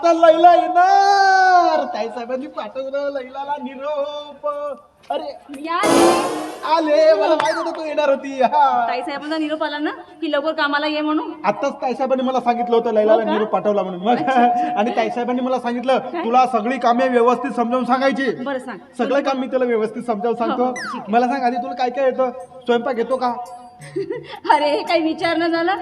आता लैला येणार ताई साहेबांनी पाठवलं लैलाला निरोप. अरे या आले. मला माहीत होतं तू येणार होती. हा. ताई साहेबांचा निरोप आला ना की लवकर कामाला ये म्हणून. आताच ताईसाहेबांनी मला सांगितलं होतं लैलाला हो? निरोप पाठवला म्हणून. मग आणि ताईसाहेबांनी मला सांगितलं तुला सगळी कामे व्यवस्थित समजावून सांगायची. बरं सांग. सगळं काम मी तुला व्यवस्थित समजावून हो, सांगतो ठीक आहे. मला सांग आधी तुला काय काय येतं? स्वयंपाक येतो का? अरे हे काही विचार न झाला?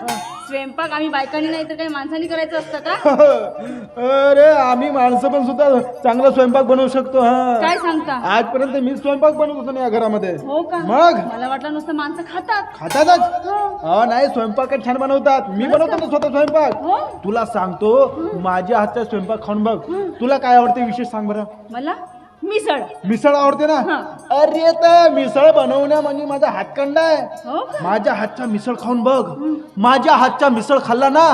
स्वयंपाक आम्ही बायकांनी नाही तर काही माणसांनी करायचं असतं का? अरे आम्ही माणसं पण सुद्धा चांगला स्वयंपाक बनवू शकतो हा. काय सांगता? आजपर्यंत मी स्वयंपाक बनवत होतो ना या घरामध्ये. हो का? मग? मला वाटलं नुसतं माणसं खातात. खातातच? हो. हा नाही स्वयंपाक छान बनवतात. मी बनवतो ना स्वतः स्वयंपाक. हो. तुला सांगतो माझ्या हातचा स्वयंपाक खाऊन बघ. तुला काय आवडते विशेष सांग बरं? मला? मिसळ. मिसळ आवडते ना. अरे तर मिसळ बनवण्या म्हणजे माझा हातखंडा आहे. हो माझ्या हातचा मिसळ खाऊन बघ. माझ्या हातचा मिसळ खाल्ला ना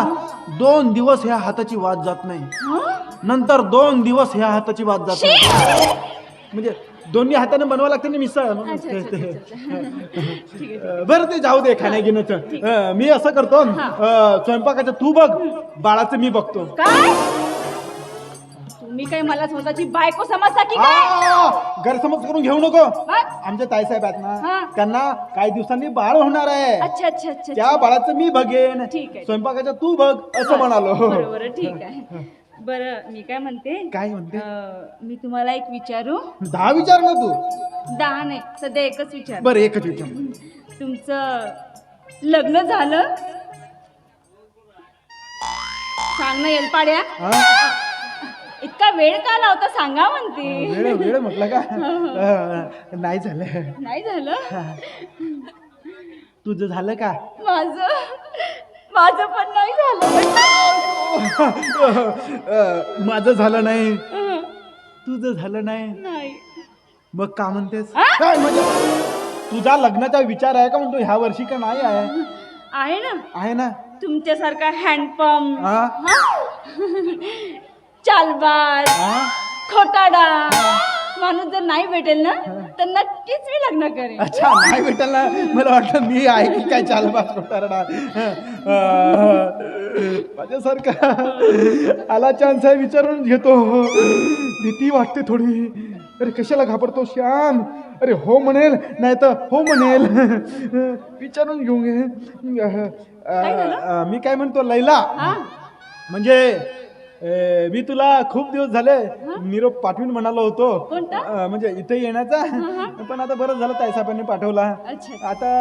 दोन दिवस ह्या हाताची वाद जात नाही? नंतर दोन दिवस ह्या हाताची वाद जात नाही. म्हणजे दोन्ही हाताने बनवावं लागते ना मिसळ? अच्छा, अं, बरं ते जाऊ दे खाण्यागिण्याचं अं, मी असं करतो. अं, स्वयंपाकाचं तू बघ. बाळाचं मी बघतो. काय? तुम्ही काय मला स्वतःची बायको समजता की काय? आ, गैरसमज करून घेऊ नको. मग? आमचे ताईसाहेब आहेत हा. ना त्यांना काही दिवसांनी बाळ होणार आहे. अच्छा अच्छा अच्छा त्या बाळाचं मी बघेन. ठीक आहे. स्वयंपाकाचं तू बघ असं म्हणालो. बरं बरं ठीक आहे. बरं मी काय म्हणते? काय म्हणते? अं, मी तुम्हाला एक विचारू? दहा विचार ना तू. दहा नाही सध्या एकच विचार. बरं एकच विचार. तुमचं लग्न झालं? सांग ना येलपाड्या हा? वेळ का लावता सांगा म्हणते. वेळ वेळ म्हटलं का? अं, नाही झालं. नाही झालं? तुझं झालं का? माझं? माझं पण नाही झालं. अं, माझं झालं नाही. तुझं झालं नाही. नाही. मग का म्हणतेस? आ? काय म्हणजे? तुझा लग्नाचा विचार आहे का म्हणतो? ह्या वर्षी का नाही आहे? आहे ना. आहे ना. तुमच्यासारखा हँडपंप हा? चालबाज? खोटाडा. माणूस जर नाही भेटेल ना तर नक्कीच मी लग्न करेन. अच्छा नाही भेटल ना? मला वाटलं मी आहे की काय चाल बास कोटारडा माझ्यासारखा आला चान्स आहे विचारून घेतो. भीती वाटते थोडी. अरे कशाला घाबरतो श्याम? अरे हो म्हणेल नाही तर हो म्हणेल. विचारून घेऊ घे. मी काय म्हणतो लैला. म्हणजे ए, मी तुला खूप दिवस झाले निरोप पाठवून म्हणालो होतो. कोणता? अ, म्हणजे इथे येण्याचा. पण आता बरं झालं ताईसाहेबांनी पाठवला. अच्छा. आता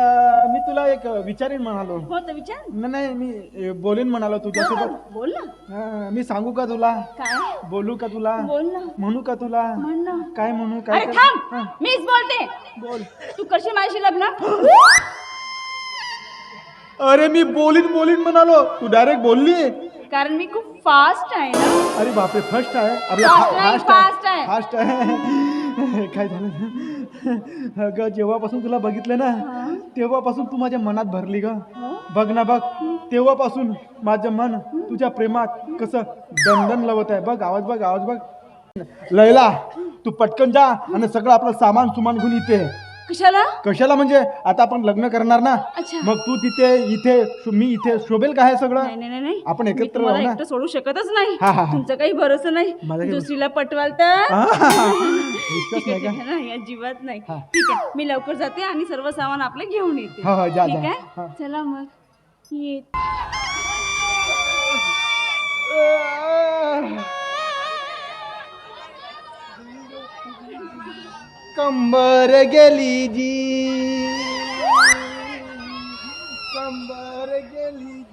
मी तुला एक विचारीन म्हणालो. हो तर विचार? न- नाही मी बोलीन म्हणालो तुझ्यासोबत. बोल ना. मी सांगू का तुला? काय? बोलू का तुला? बोल ना. म्हणू का तुला? म्हण ना. काय म्हणू काय अरे कर- थांब! मीच बोलते. बोल. तू कशी माझी लग्न? अरे मी बोलीन बोलीन म्हणालो. तू डायरेक्ट बोलली? कारण मी खूप फास्ट आहे ना. अरे बापरे फर्स्ट आहे? आपला नाही, फास्ट आहे. फास्ट आहे. काय झालं? अगं जेव्हापासून तुला बघितलं ना तेव्हापासून तू माझ्या मनात भरली ग. हो? बघ ना बघ. तेव्हापासून माझं मन तुझ्या प्रेमात कसं दणदण लवत आहे. बघ आवाज बघ आवाज बघ. लैला तू पटकन जा आणि सगळं आपलं सामान सुमान घेऊन इथे कशाला? कशाला म्हणजे? आता आपण लग्न करणार ना. अच्छा. मग तू तिथे इथे शो- मी इथे शोभेल का हे सगळं? नाही नाही नाही आपण मी एकत्र तुम्हाला राहू ना. एकटं सोडू शकतच नाही. हा, हा, हा. तुमचं काही भरोसा नाही. काही- दुसरीला पटवाल तर? हा, ठीक आहे नाही का? ठीक आहे नाही अजिबात नाही. हा. ठीक आहे. मी लवकर जाते आणि सर्व सामान आपलं घेऊन येते. हा, हा, जा, ठीक जा. आहे? हा. चला मग. ये. कंबर गेली जी कंबर गेली जी